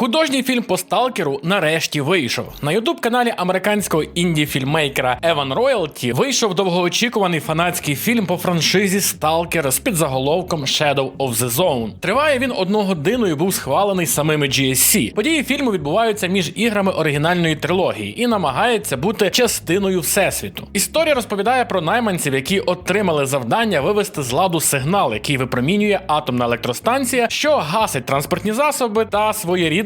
Художній фільм по сталкеру нарешті вийшов. На ютуб каналі американського інді-фільмейкера Evan Royalty вийшов довгоочікуваний фанатський фільм по франшизі Сталкер з підзаголовком Shadow of the Zone. Триває він одну годину і був схвалений самими GSC. Події фільму відбуваються між іграми оригінальної трилогії і намагається бути частиною всесвіту. Історія розповідає про найманців, які отримали завдання вивести з ладу сигнал, який випромінює атомна електростанція, що гасить транспортні засоби та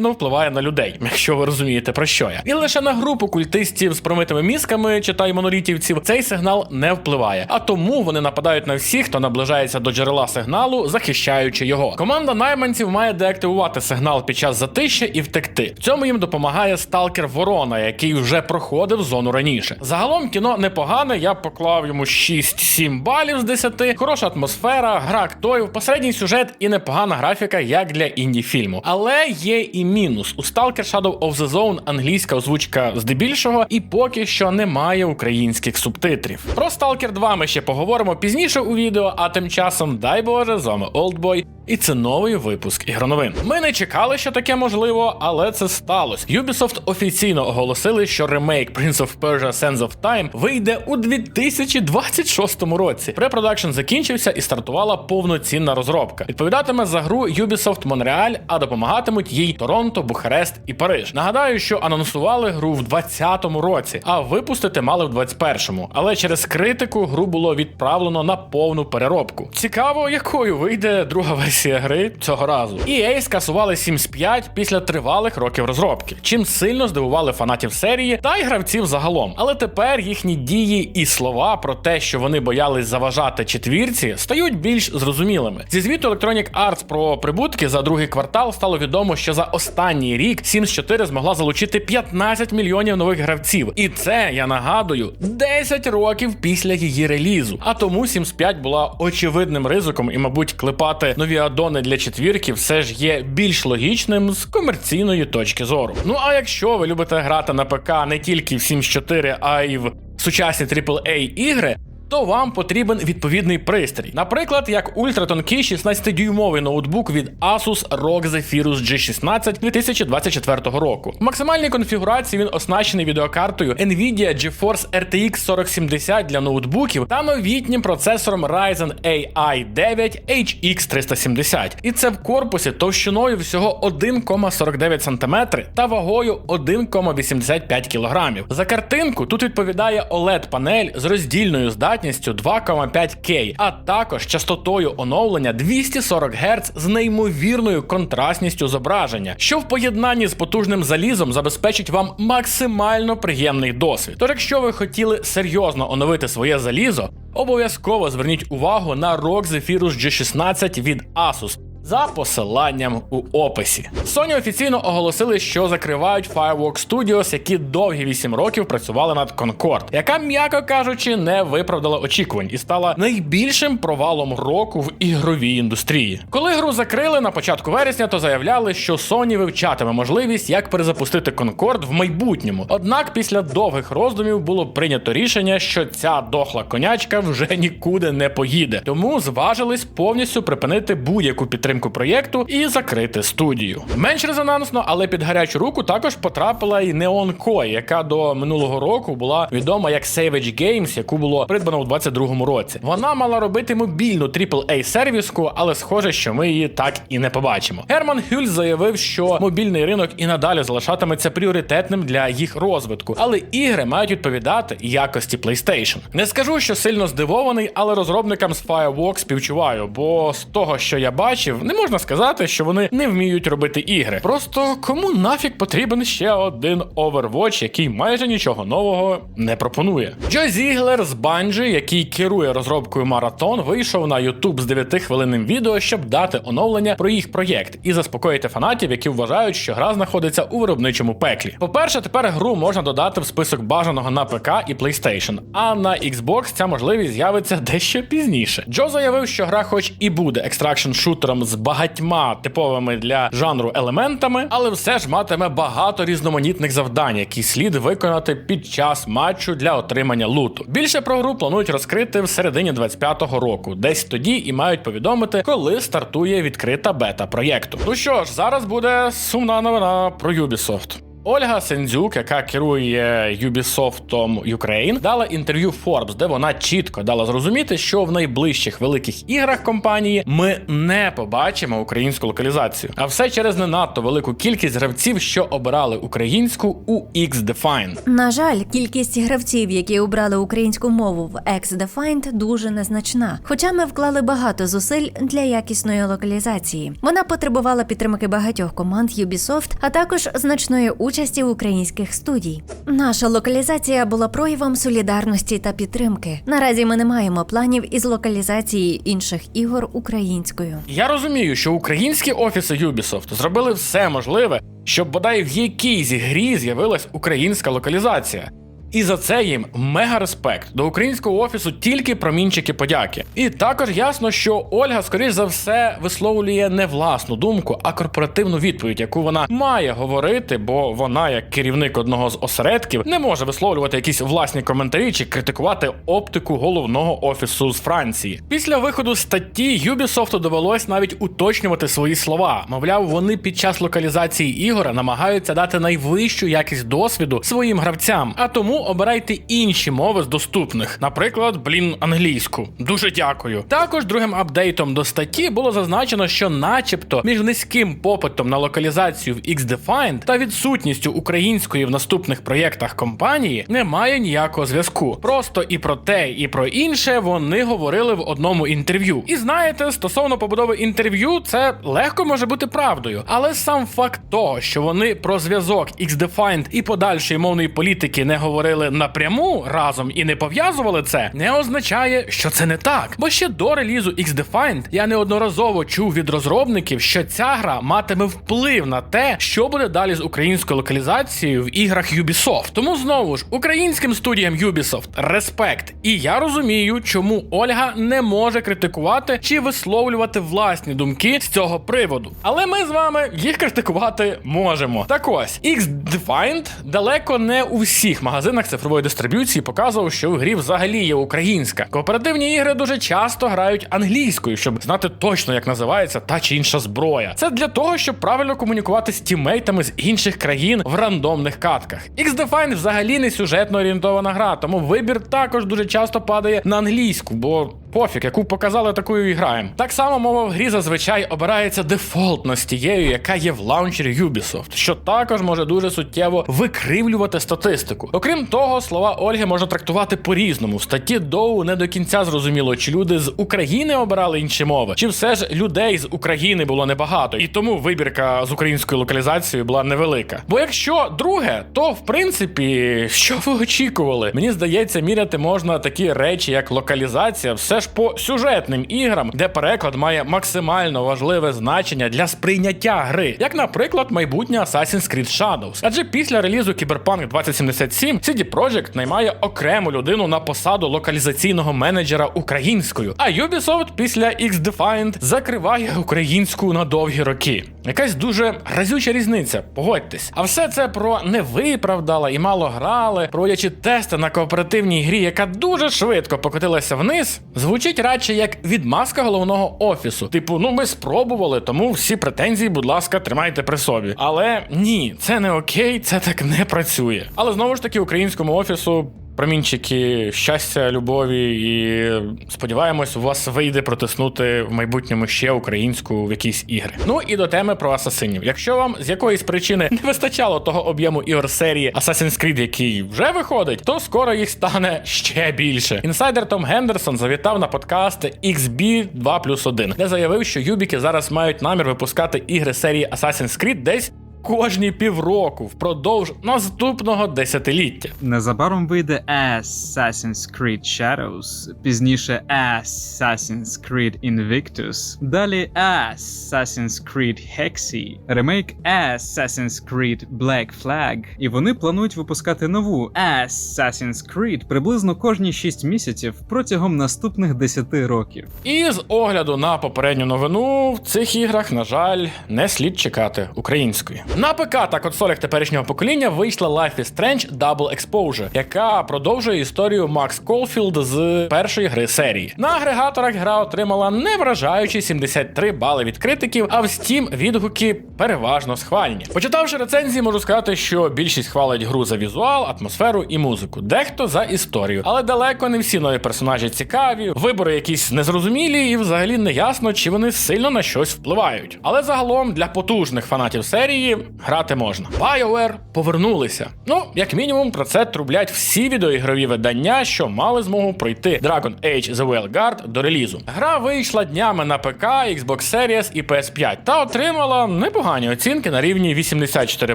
своєрідно впливає на людей, якщо ви розумієте про що я. І лише на групу культистів з промитими мізками, читай монолітівців, цей сигнал не впливає. А тому вони нападають на всіх, хто наближається до джерела сигналу, захищаючи його. Команда найманців має деактивувати сигнал під час затища і втекти. В цьому їм допомагає сталкер Ворона, який вже проходив зону раніше. Загалом кіно непогане, я поклав йому 6-7 балів з 10. Хороша атмосфера, гра акторів, посередній сюжет і непогана графіка, як для інді фільму. Але є і мінус. У Stalker Shadow of the Zone англійська озвучка здебільшого, і поки що немає українських субтитрів. Про Stalker 2 ми ще поговоримо пізніше у відео, а тим часом, дай Боже, з вами Oldboy. І це новий випуск ігроновин. Ми не чекали, що таке можливо, але це сталося. Ubisoft офіційно оголосили, що ремейк Prince of Persia Sands of Time вийде у 2026 році. Препродакшн закінчився і стартувала повноцінна розробка. Відповідатиме за гру Ubisoft Montreal, а допомагатимуть їй Торонто, Бухарест і Париж. Нагадаю, що анонсували гру в 2020 році, а випустити мали в 21-му. Але через критику гру було відправлено на повну переробку. Цікаво, якою вийде друга версія гри цього разу. EA скасували Sims 5 після тривалих років розробки, чим сильно здивували фанатів серії та й гравців загалом. Але тепер їхні дії і слова про те, що вони боялись заважати четвірці, стають більш зрозумілими. Зі звіту Electronic Arts про прибутки за другий квартал стало відомо, що за останній рік Sims 4 змогла залучити 15 мільйонів нових гравців. І це, я нагадую, 10 років після її релізу. А тому Sims 5 була очевидним ризиком, і, мабуть, клепати нові адони для четвірки все ж є більш логічним з комерційної точки зору. Ну а якщо ви любите грати на ПК не тільки в Sims 4, а й в сучасні AAA ігри. То вам потрібен відповідний пристрій. Наприклад, як ультратонкий 16-дюймовий ноутбук від Asus ROG Zephyrus G16 2024 року. В максимальній конфігурації він оснащений відеокартою Nvidia GeForce RTX 4070 для ноутбуків та новітнім процесором Ryzen AI 9 HX 370. І це в корпусі товщиною всього 1,49 см та вагою 1,85 кг. За картинку тут відповідає OLED-панель з роздільною здатністю 2,5К, а також частотою оновлення 240 Гц з неймовірною контрастністю зображення, що в поєднанні з потужним залізом забезпечить вам максимально приємний досвід. Тож, якщо ви хотіли серйозно оновити своє залізо, обов'язково зверніть увагу на ROG Zephyrus G16 від Asus за посиланням у описі. Sony офіційно оголосили, що закривають Fireworks Studios, які довгі 8 років працювали над Concord, яка, м'яко кажучи, не виправдала очікувань і стала найбільшим провалом року в ігровій індустрії. Коли гру закрили на початку вересня, то заявляли, що Sony вивчатиме можливість, як перезапустити Concord в майбутньому. Однак після довгих роздумів було прийнято рішення, що ця дохла конячка вже нікуди не поїде. Тому зважились повністю припинити будь-яку підтримку проєкту і закрити студію. Менш резонансно, але під гарячу руку також потрапила і Neon Koi, яка до минулого року була відома як Savage Games, яку було придбано у 22-му році. Вона мала робити мобільну aaa сервіску, але схоже, що ми її так і не побачимо. Герман Хюль заявив, що мобільний ринок і надалі залишатиметься пріоритетним для їх розвитку, але ігри мають відповідати якості PlayStation. Не скажу, що сильно здивований, але розробникам з Firewalk співчуваю, бо з того, що я бачив, не можна сказати, що вони не вміють робити ігри. Просто кому нафік потрібен ще один Overwatch, який майже нічого нового не пропонує. Джо Зіглер з Bungie, який керує розробкою Маратон, вийшов на YouTube з 9-хвилинним відео, щоб дати оновлення про їх проєкт і заспокоїти фанатів, які вважають, що гра знаходиться у виробничому пеклі. По-перше, тепер гру можна додати в список бажаного на ПК і PlayStation, а на Xbox ця можливість з'явиться дещо пізніше. Джо заявив, що гра, хоч і буде екстракшн шутером з з багатьма типовими для жанру елементами, але все ж матиме багато різноманітних завдань, які слід виконати під час матчу для отримання луту. Більше про гру планують розкрити в середині 25-го року, десь тоді і мають повідомити, коли стартує відкрита бета проєкту. Ну що ж, зараз буде сумна новина про Ubisoft. Ольга Сендзюк, яка керує Ubisoft Ukraine, дала інтерв'ю Forbes, де вона чітко дала зрозуміти, що в найближчих великих іграх компанії ми не побачимо українську локалізацію. А все через не надто велику кількість гравців, що обирали українську у X-Define. На жаль, кількість гравців, які обрали українську мову в X-Defined, дуже незначна. Хоча ми вклали багато зусиль для якісної локалізації. Вона потребувала підтримки багатьох команд Ubisoft, а також значної участі українських студій. Наша локалізація була проявом солідарності та підтримки. Наразі ми не маємо планів із локалізації інших ігор українською. Я розумію, що українські офіси Ubisoft зробили все можливе, щоб бодай в якійсь грі з'явилась українська локалізація. І за це їм мега респект до українського офісу тільки промінчики подяки. І також ясно, що Ольга, скоріш за все, висловлює не власну думку, а корпоративну відповідь, яку вона має говорити, бо вона, як керівник одного з осередків, не може висловлювати якісь власні коментарі чи критикувати оптику головного офісу з Франції. Після виходу статті Ubisoft довелось навіть уточнювати свої слова. Мовляв, вони під час локалізації ігора намагаються дати найвищу якість досвіду своїм гравцям, а тому обирайте інші мови з доступних, наприклад, блін, англійську. Дуже дякую. Також другим апдейтом до статті було зазначено, що, начебто, між низьким попитом на локалізацію в X-Defined та відсутністю української в наступних проєктах компанії немає ніякого зв'язку. Просто і про те, і про інше вони говорили в одному інтерв'ю. І знаєте, стосовно побудови інтерв'ю, це легко може бути правдою, але сам факт того, що вони про зв'язок X-Defined і подальшої мовної політики не говорили напряму разом і не пов'язували це, не означає, що це не так. Бо ще до релізу X-Defined я неодноразово чув від розробників, що ця гра матиме вплив на те, що буде далі з українською локалізацією в іграх Ubisoft. Тому знову ж українським студіям Ubisoft респект. І я розумію, чому Ольга не може критикувати чи висловлювати власні думки з цього приводу. Але ми з вами їх критикувати можемо. Так ось, X-Defined далеко не у всіх магазинах цифрової дистриб'юції показував, що в грі взагалі є українська. Кооперативні ігри дуже часто грають англійською, щоб знати точно, як називається та чи інша зброя. Це для того, щоб правильно комунікувати з тімейтами з інших країн в рандомних катках. X-Define взагалі не сюжетно орієнтована гра, тому вибір також дуже часто падає на англійську, бо пофіг, яку показали, такою і граємо. Так само мова в грі зазвичай обирається дефолтно з тією, яка є в лаунчері Ubisoft, що також може дуже суттєво викривлювати статистику. Окрім того, слова Ольги можна трактувати по-різному. В статті Доу не до кінця зрозуміло, чи люди з України обирали інші мови, чи все ж людей з України було небагато, і тому вибірка з українською локалізацією була невелика. Бо якщо друге, то в принципі, що ви очікували? Мені здається, міряти можна такі речі, як локалізація, все ж по сюжетним іграм, де переклад має максимально важливе значення для сприйняття гри, як, наприклад, майбутнє Assassin's Creed Shadows. Адже після релізу Cyberpunk 2077 CD Projekt наймає окрему людину на посаду локалізаційного менеджера українською. А Ubisoft після X-Defined закриває українську на довгі роки. Якась дуже разюча різниця, погодьтесь. А все це про не виправдала і мало грали, проводячи тести на кооперативній грі, яка дуже швидко покотилася вниз, звучить радше як відмазка головного офісу. Типу, ну ми спробували, тому всі претензії, будь ласка, тримайте при собі. Але ні, це не окей, це так не працює. Але знову ж таки, українському офісу. Промінчики щастя, любові, і сподіваємось, у вас вийде протиснути в майбутньому ще українську в якісь ігри. Ну і до теми про асасинів. Якщо вам з якоїсь причини не вистачало того об'єму ігор серії Assassin's Creed, який вже виходить, то скоро їх стане ще більше. Інсайдер Том Гендерсон завітав на подкаст XB 2 плюс 1, де заявив, що юбіки зараз мають намір випускати ігри серії Assassin's Creed десь кожні півроку впродовж наступного десятиліття. Незабаром вийде Assassin's Creed Shadows, пізніше Assassin's Creed Invictus, далі Assassin's Creed Hexy, ремейк Assassin's Creed Black Flag, і вони планують випускати нову Assassin's Creed приблизно кожні 6 місяців протягом наступних 10 років. І з огляду на попередню новину в цих іграх, на жаль, не слід чекати української. На ПК та консолях теперішнього покоління вийшла Life is Strange Double Exposure, яка продовжує історію Макс Колфілд з першої гри серії. На агрегаторах гра отримала не вражаючі 73 бали від критиків, а в Steam відгуки переважно схвальні. Почитавши рецензії, можу сказати, що більшість хвалить гру за візуал, атмосферу і музику, дехто за історію, але далеко не всі нові персонажі цікаві, вибори якісь незрозумілі, і взагалі не ясно, чи вони сильно на щось впливають. Але загалом для потужних фанатів серії грати можна. BioWare повернулися. Ну, як мінімум, про це трублять всі відеоігрові видання, що мали змогу пройти Dragon Age The Wild Guard до релізу. Гра вийшла днями на ПК, Xbox Series і PS5 та отримала непогані оцінки на рівні 84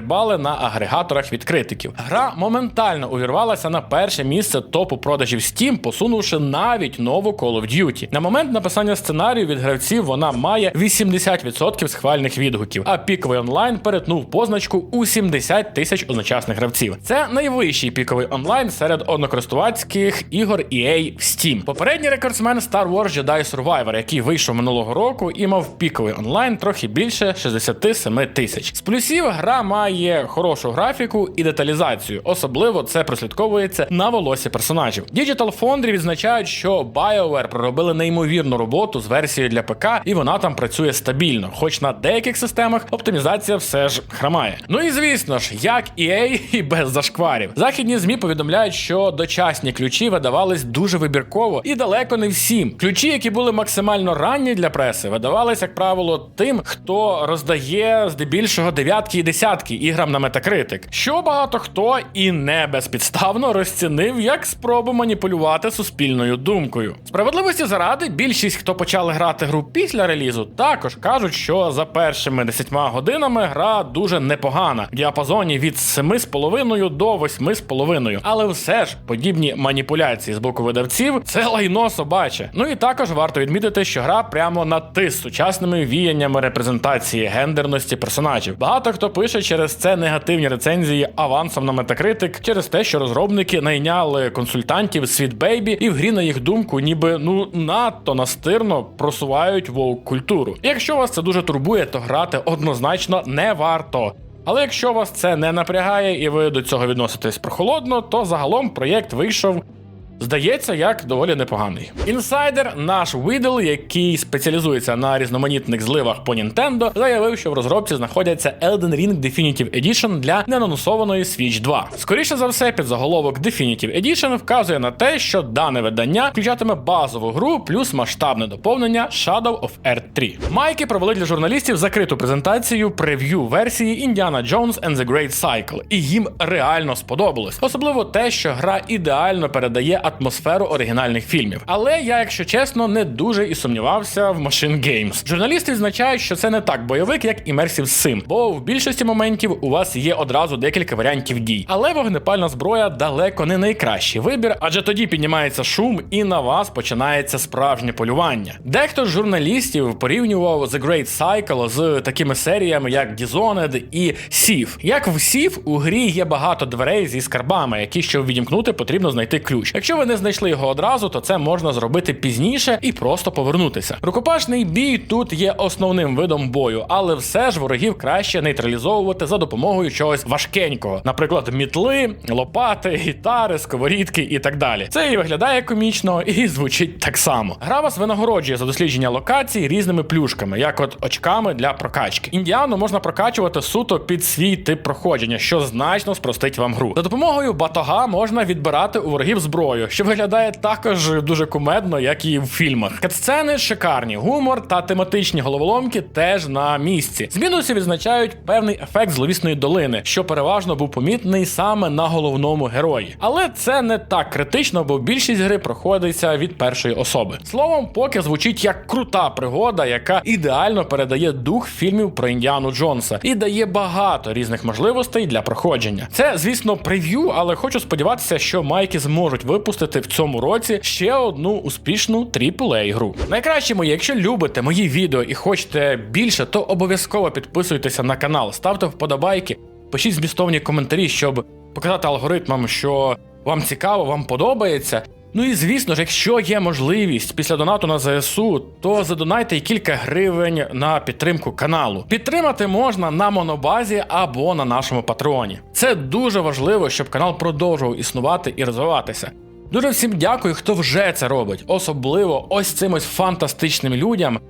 бали на агрегаторах від критиків. Гра моментально увірвалася на перше місце топу продажів Steam, посунувши навіть нову Call of Duty. На момент написання сценарію від гравців вона має 80% схвальних відгуків, а піковий онлайн перетнув позначку у 70 тисяч одночасних гравців. Це найвищий піковий онлайн серед однокористувацьких ігор EA в Steam. Попередній рекордсмен Star Wars Jedi Survivor, який вийшов минулого року і мав піковий онлайн трохи більше 67 тисяч. З плюсів гра має хорошу графіку і деталізацію. Особливо це прослідковується на волосі персонажів. Digital Foundry відзначають, що BioWare проробили неймовірну роботу з версією для ПК, і вона там працює стабільно, хоч на деяких системах оптимізація все ж хромає. Ну і звісно ж, як EA і без зашкварів. Західні змі повідомляють, що дочасні ключі видавались дуже вибірково і далеко не всім. Ключі, які були максимально ранні для преси, видавались, як правило, тим, хто роздає здебільшого дев'ятки і десятки іграм на Metacritic, що багато хто і не безпідставно розцінив як спробу маніпулювати суспільною думкою. Справедливості заради, більшість, хто почали грати гру після релізу, також кажуть, що за першими 10 годинами гра дуже непогана в діапазоні від 7,5 до 8,5. Але все ж подібні маніпуляції з боку видавців це лайно собаче. Ну і також варто відмітити, що гра прямо на ти з сучасними віяннями репрезентації гендерності персонажів. Багато хто пише через це негативні рецензії авансом на Metacritic через те, що розробники найняли консультантів Sweet Baby і в грі на їх думку, ніби ну надто настирно просувають вовк культуру. Якщо вас це дуже турбує, то грати однозначно не варто. Але якщо вас це не напрягає і ви до цього відноситесь прохолодно, то загалом проєкт вийшов. Здається, як доволі непоганий. Інсайдер, наш видел, який спеціалізується на різноманітних зливах по Nintendo, заявив, що в розробці знаходяться Elden Ring Definitive Edition для неанонсованої Switch 2. Скоріше за все, під заголовок Definitive Edition вказує на те, що дане видання включатиме базову гру плюс масштабне доповнення Shadow of Earth 3. Майки провели для журналістів закриту презентацію прев'ю версії Indiana Jones and the Great Cycle, і їм реально сподобалось. Особливо те, що гра ідеально передає атмосферу оригінальних фільмів. Але я, якщо чесно, не дуже і сумнівався в Machine Games. Журналісти відзначають, що це не так бойовик, як Immersive Sim, бо в більшості моментів у вас є одразу декілька варіантів дій. Але вогнепальна зброя далеко не найкращий вибір, адже тоді піднімається шум і на вас починається справжнє полювання. Дехто з журналістів порівнював The Great Cycle з такими серіями, як Dishonored і Сів. Як в Сів, у грі є багато дверей зі скарбами, які щоб відімкнути, потрібно знайти ключ. Якщо ви не знайшли його одразу, то це можна зробити пізніше і просто повернутися. Рукопашний бій тут є основним видом бою, але все ж ворогів краще нейтралізовувати за допомогою чогось важкенького, наприклад, мітли, лопати, гітари, сковорідки і так далі. Це і виглядає комічно, і звучить так само. Гра вас винагороджує за дослідження локацій різними плюшками, як от очками для прокачки. Індіану можна прокачувати суто під свій тип проходження, що значно спростить вам гру. За допомогою батога можна відбирати у ворогів зброю герою, що виглядає також дуже кумедно, як і в фільмах. Катсцени шикарні, гумор та тематичні головоломки теж на місці. З мінусів відзначають певний ефект зловісної долини, що переважно був помітний саме на головному герої. Але це не так критично, бо більшість гри проходиться від першої особи. Словом, поки звучить як крута пригода, яка ідеально передає дух фільмів про Індіану Джонса і дає багато різних можливостей для проходження. Це, звісно, прев'ю, але хочу сподіватися, що майки зможуть випустити в цьому році ще одну успішну aaa гру. Найкраще мої, якщо любите мої відео і хочете більше, то обов'язково підписуйтеся на канал, ставте вподобайки, пишіть змістовні коментарі, щоб показати алгоритмам, що вам цікаво, вам подобається. Ну і звісно ж, якщо є можливість після донату на ЗСУ, то задонайте й кілька гривень на підтримку каналу. Підтримати можна на монобазі або на нашому патреоні. Це дуже важливо, щоб канал продовжував існувати і розвиватися. Дуже всім дякую, хто вже це робить, особливо ось цим фантастичним людям.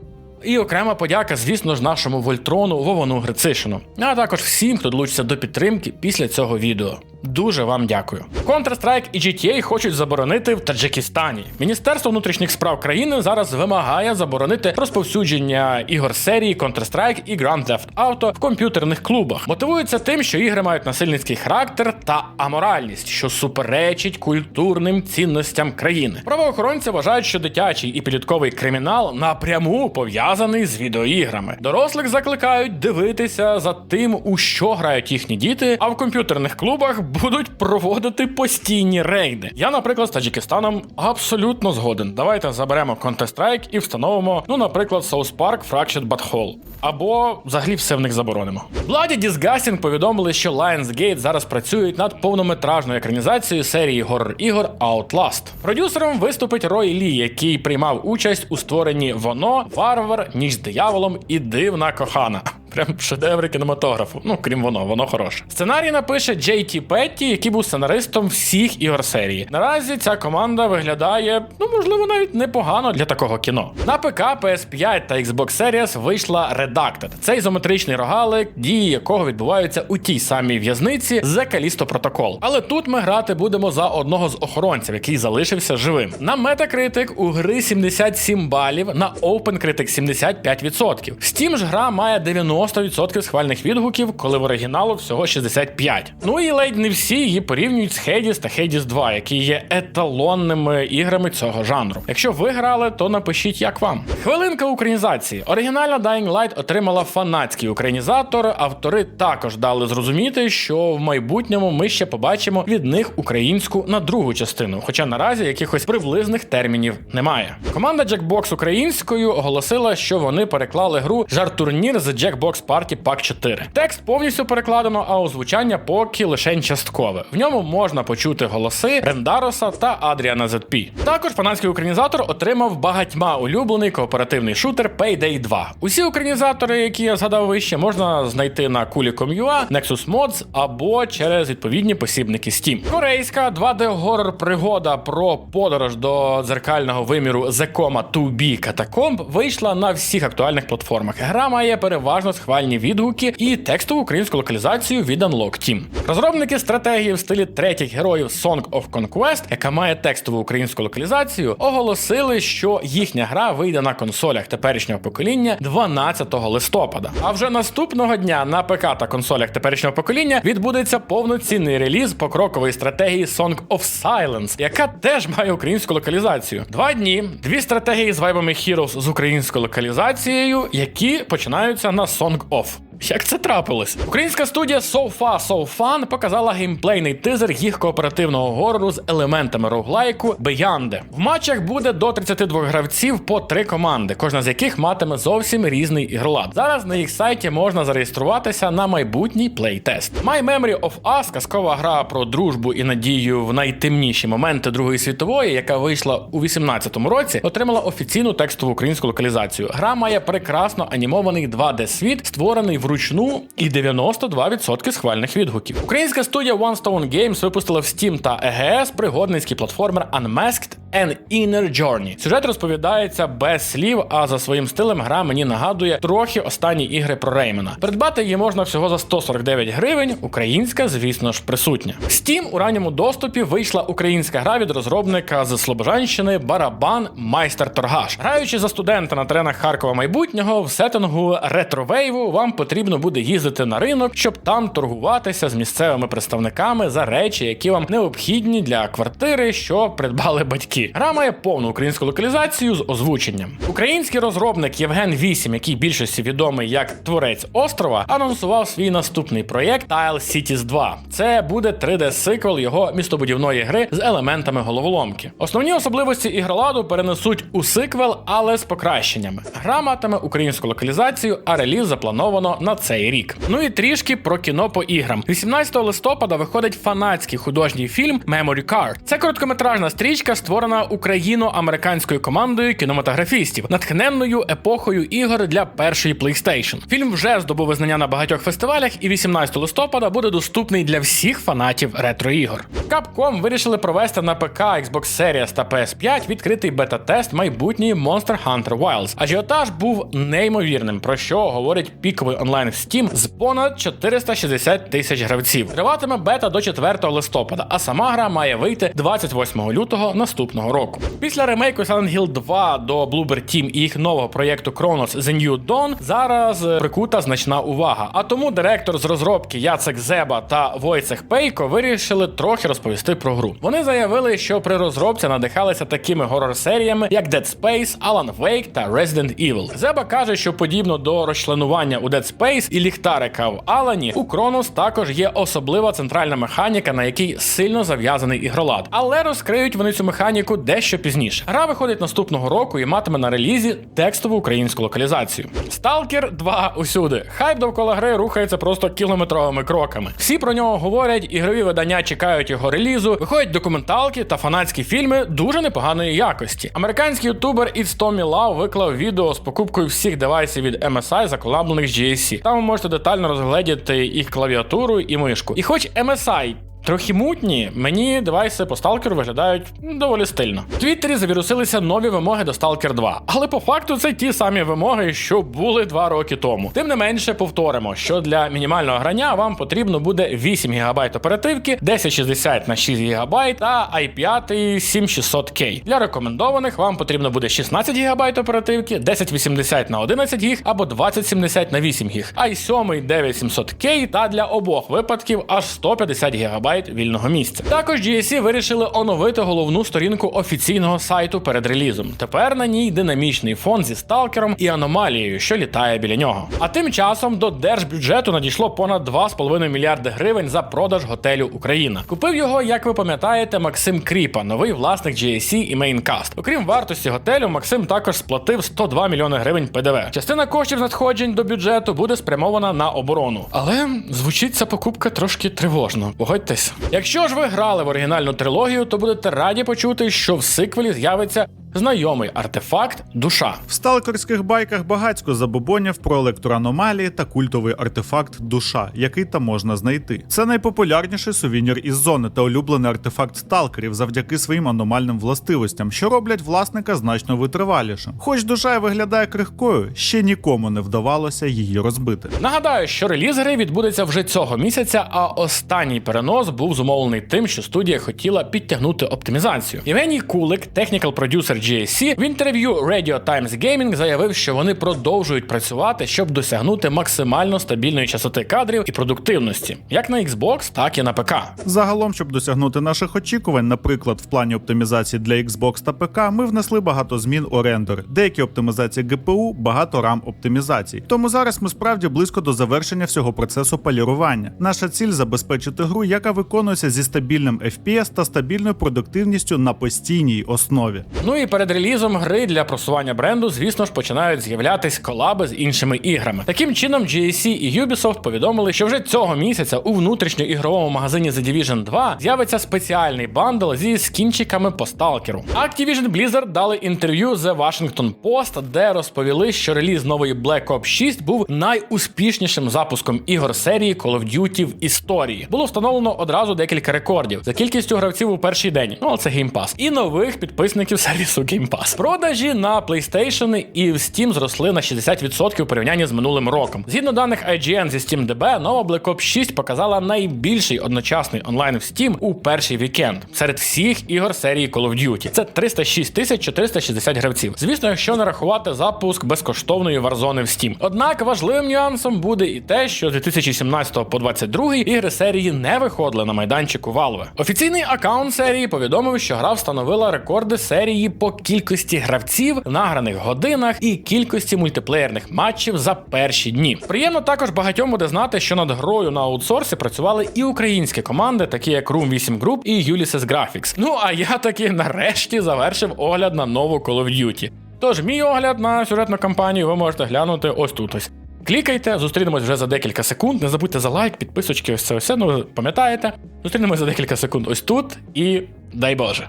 І окрема подяка, звісно ж, нашому Вольтрону Вовану Грицишину, а також всім, хто долучиться до підтримки після цього відео. Дуже вам дякую. Counter-Strike і GTA хочуть заборонити в Таджикистані. Міністерство внутрішніх справ країни зараз вимагає заборонити розповсюдження ігор серії Counter-Strike і Grand Theft Auto в комп'ютерних клубах. Мотивується тим, що ігри мають насильницький характер та аморальність, що суперечить культурним цінностям країни. Правоохоронці вважають, що дитячий і підлітковий кримінал напряму пов'язаний з відеоіграми. Дорослих закликають дивитися за тим, у що грають їхні діти, а в комп'ютерних клубах будуть проводити постійні рейди. Я, наприклад, з Таджикистаном абсолютно згоден. Давайте заберемо Counter-Strike і встановимо, ну, наприклад, South Park Fractured But Whole. Або взагалі все в них заборонимо. Владі Disgusting повідомили, що Lionsgate зараз працюють над повнометражною екранізацією серії горор ігор Outlast. Продюсером виступить Рой Лі, який приймав участь у створенні Воно, Варвар, Ніч з дияволом і Дивна кохана. Прям шедеври кінематографу. Ну, крім воно, воно хороше. Сценарій напише Джей Ті Петті, який був сценаристом всіх ігор серії. Наразі ця команда виглядає, ну можливо, навіть непогано для такого кіно. На ПК, PS5 та Xbox Series вийшла Redacted. Це ізометричний рогалик, дії якого відбуваються у тій самій в'язниці з Callisto Protocol. Але тут ми грати будемо за одного з охоронців, який залишився живим. На Metacritic у гри 77 балів, на OpenCritic 75%. Steam ж гра має 90% схвальних відгуків, коли в оригіналу всього 65. Ну і ледь не всі її порівнюють з Hades та Hades 2, які є еталонними іграми цього жанру. Якщо ви грали, то напишіть, як вам. Хвилинка українізації. Оригінальна Dying Light отримала фанатський українізатор. Автори також дали зрозуміти, що в майбутньому ми ще побачимо від них українську на другу частину, хоча наразі якихось приблизних термінів немає. Команда Jackbox українською оголосила, що вони переклали гру Жартурнір з Jackbox Party Pack 4. Текст повністю перекладено, а озвучання поки лише часткове. В ньому можна почути голоси Рендароса та Адріана ZP. Також фанатський українізатор отримав багатьма улюблений кооперативний шутер Payday 2. Усі українізатори, які я згадав вище, можна знайти на Kulicom.ua, Nexus Mods або через відповідні посібники Steam. Корейська 2D горор пригода про подорож до дзеркального виміру The Coma 2B Catacomb вийшла на всіх актуальних платформах. Гра має переважно схвальні відгуки і текстову українську локалізацію від Unlock Team. Розробники стратегії в стилі третіх героїв Song of Conquest, яка має текстову українську локалізацію, оголосили, що їхня гра вийде на консолях теперішнього покоління 12 листопада. А вже наступного дня на ПК та консолях теперішнього покоління відбудеться повноцінний реліз покрокової стратегії Song of Silence, яка теж має українську локалізацію. Два дні, дві стратегії з вайбами Heroes з українською локалізацією, які починаються на Song off. Як це трапилось? Українська студія So Far So Fun показала геймплейний тизер їх кооперативного горору з елементами роглайку Beyond. В матчах буде до 32 гравців по три команди, кожна з яких матиме зовсім різний ігролад. Зараз на їх сайті можна зареєструватися на майбутній плейтест. My Memory of Us – казкова гра про дружбу і надію в найтемніші моменти Другої світової, яка вийшла у 18-му році, отримала офіційну текстову українську локалізацію. Гра має прекрасно анімований 2D світ, створений вручну і 92% схвальних відгуків. Українська студія One Stone Games випустила в Steam та EGS пригодницький платформер Unmasked An Inner Journey. Сюжет розповідається без слів, а за своїм стилем гра мені нагадує трохи останні ігри про Реймена. Придбати її можна всього за 149 гривень. Українська, звісно ж, присутня. Steam у ранньому доступі вийшла українська гра від розробника з Слобожанщини Барабан Майстер Торгаш. Граючи за студента на теренах Харкова майбутнього в сеттингу ретровейву, вам потрібно буде їздити на ринок, щоб там торгуватися з місцевими представниками за речі, які вам необхідні для квартири, що придбали батьки. Гра має повну українську локалізацію з озвученням. Український розробник Євген Вісім, який більшості відомий як творець острова, анонсував свій наступний проєкт Tile Cities 2. Це буде 3D-сиквел його містобудівної гри з елементами головоломки. Основні особливості ігроладу перенесуть у сиквел, але з покращеннями. Гра матиме українську локалізацію, а реліз заплановано на цей рік. Ну і трішки про кіно по іграм. 18 листопада виходить фанатський художній фільм Memory Card. Це короткометражна стрічка, створена україно-американською командою кінематографістів, натхненною епохою ігор для першої PlayStation. Фільм вже здобув визнання на багатьох фестивалях, і 18 листопада буде доступний для всіх фанатів ретро-ігор. Capcom вирішили провести на ПК, Xbox Series та PS5 відкритий бета-тест майбутньої Monster Hunter Wilds. Ажіотаж був неймовірним, про що говорить піковий онлайн Steam з понад 460 тисяч гравців. Триватиме бета до 4 листопада, а сама гра має вийти 28 лютого наступного року. Після ремейку Silent Hill 2 до Bloober Team і їх нового проєкту Chronos The New Dawn зараз е, прикута значна увага. А тому директор з розробки Яцек Зеба та Войцех Пейко вирішили трохи розповісти про гру. Вони заявили, що при розробці надихалися такими горор-серіями, як Dead Space, Alan Wake та Resident Evil. Зеба каже, що подібно до розчленування у Dead Space і ліхтарика в Алані, у Chronos також є особлива центральна механіка, на якій сильно зав'язаний ігролад. Але розкриють вони цю механіку дещо пізніше. Гра виходить наступного року і матиме на релізі текстову українську локалізацію. Stalker 2 усюди. Хайп довкола гри рухається просто кілометровими кроками. Всі про нього говорять, ігрові видання чекають його релізу, виходять документалки та фанатські фільми дуже непоганої якості. Американський ютубер It's Tommy Lau виклав відео з покупкою всіх девайсів від MSI заколаблених з GSC. Там ви можете детально розгледіти їх клавіатуру і мишку. І хоч MSI Трохи мутні, мені девайси по сталкеру виглядають доволі стильно. В Твіттері завірусилися нові вимоги до Stalker 2, але по факту це ті самі вимоги, що були два роки тому. Тим не менше, повторимо, що для мінімального грання вам потрібно буде 8 ГБ оперативки, 1060 на 6 ГБ та i5 7600K. Для рекомендованих вам потрібно буде 16 ГБ оперативки, 1080 на 11 ГБ або 2070 на 8 ГБ, i7 9700K та для обох випадків аж 150 ГБ вільного місця. Також GSC вирішили оновити головну сторінку офіційного сайту перед релізом. Тепер на ній динамічний фон зі сталкером і аномалією, що літає біля нього. А тим часом до держбюджету надійшло понад 2,5 мільярди гривень за продаж готелю Україна. Купив його, як ви пам'ятаєте, Максим Кріпа, новий власник GSC і Maincast. Окрім вартості готелю, Максим також сплатив 102 мільйони гривень ПДВ. Частина коштів надходжень до бюджету буде спрямована на оборону. Але звучить ця покупка трошки тривожно. Погодьтесь. Якщо ж ви грали в оригінальну трилогію, то будете раді почути, що в сиквелі з'явиться знайомий артефакт душа. В сталкерських байках багацько забобонів про електроаномалії та культовий артефакт душа, який там можна знайти. Це найпопулярніший сувенір із зони та улюблений артефакт сталкерів завдяки своїм аномальним властивостям, що роблять власника значно витривалішим. Хоч душа і виглядає крихкою, ще нікому не вдавалося її розбити. Нагадаю, що реліз гри відбудеться вже цього місяця, а останній перенос був зумовлений тим, що студія хотіла підтягнути оптимізацію. Євгеній Кулик, технікал продюсер GSC, в інтерв'ю Radio Times Gaming заявив, що вони продовжують працювати, щоб досягнути максимально стабільної частоти кадрів і продуктивності, як на Xbox, так і на ПК. Загалом, щоб досягнути наших очікувань, наприклад, в плані оптимізації для Xbox та ПК, ми внесли багато змін у рендер, деякі оптимізації GPU, багато RAM оптимізацій. Тому зараз ми справді близько до завершення всього процесу полірування. Наша ціль забезпечити гру, яка виконується зі стабільним FPS та стабільною продуктивністю на постійній основі. Ну і перед релізом гри для просування бренду, звісно ж, починають з'являтись колаби з іншими іграми. Таким чином, GSC і Ubisoft повідомили, що вже цього місяця у внутрішньоігровому магазині The Division 2 з'явиться спеціальний бандл зі скінчиками по сталкеру. Activision Blizzard дали інтерв'ю The Washington Post, де розповіли, що реліз нової Black Ops 6 був найуспішнішим запуском ігор серії Call of Duty в історії. Було встановлено одразу декілька рекордів за кількістю гравців у перший день. Ну це Game Pass. і нових підписників сервісу Game Pass. Продажі на PlayStation і в Steam зросли на 60% у порівнянні з минулим роком. Згідно даних IGN зі SteamDB, нова Black Ops 6 показала найбільший одночасний онлайн в Steam у перший вікенд серед всіх ігор серії Call of Duty. Це 306 тисяч 460 гравців. Звісно, якщо не рахувати запуск безкоштовної Warzone в Steam. Однак важливим нюансом буде і те, що з 2017 по 22 ігри серії не виходили на майданчику Valve. Офіційний аккаунт серії повідомив, що гра встановила рекорди серії по кількості гравців, награних годинах і кількості мультиплеєрних матчів за перші дні. Приємно також багатьом буде знати, що над грою на аутсорсі працювали і українські команди, такі як Room 8 Group і Ulysses Graphics. Ну а я таки нарешті завершив огляд на нову Call of Duty. Тож мій огляд на сюжетну кампанію ви можете глянути ось тут ось. Клікайте, зустрінемось вже за декілька секунд. Не забудьте за лайк, підписочки, ось це все. Ну пам'ятаєте. Зустрінемось за декілька секунд ось тут і дай Боже.